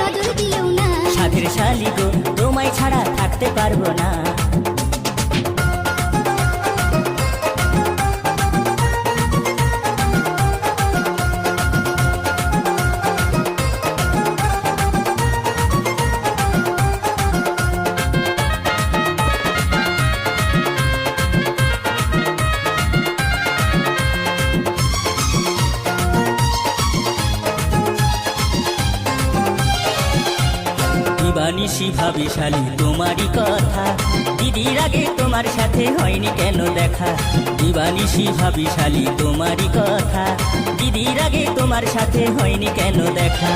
নজর না। সাধের শালি গো তোমায় ছাড়া থাকতে পারব না। দিবানিশি ভাবি শালি তোমারই কথা। দিদির আগে তোমার সাথে হয়নি কেন দেখা? দিবানিশি ভাবি শালি তোমারই কথা। দিদির আগে তোমার সাথে হয়নি কেন দেখা?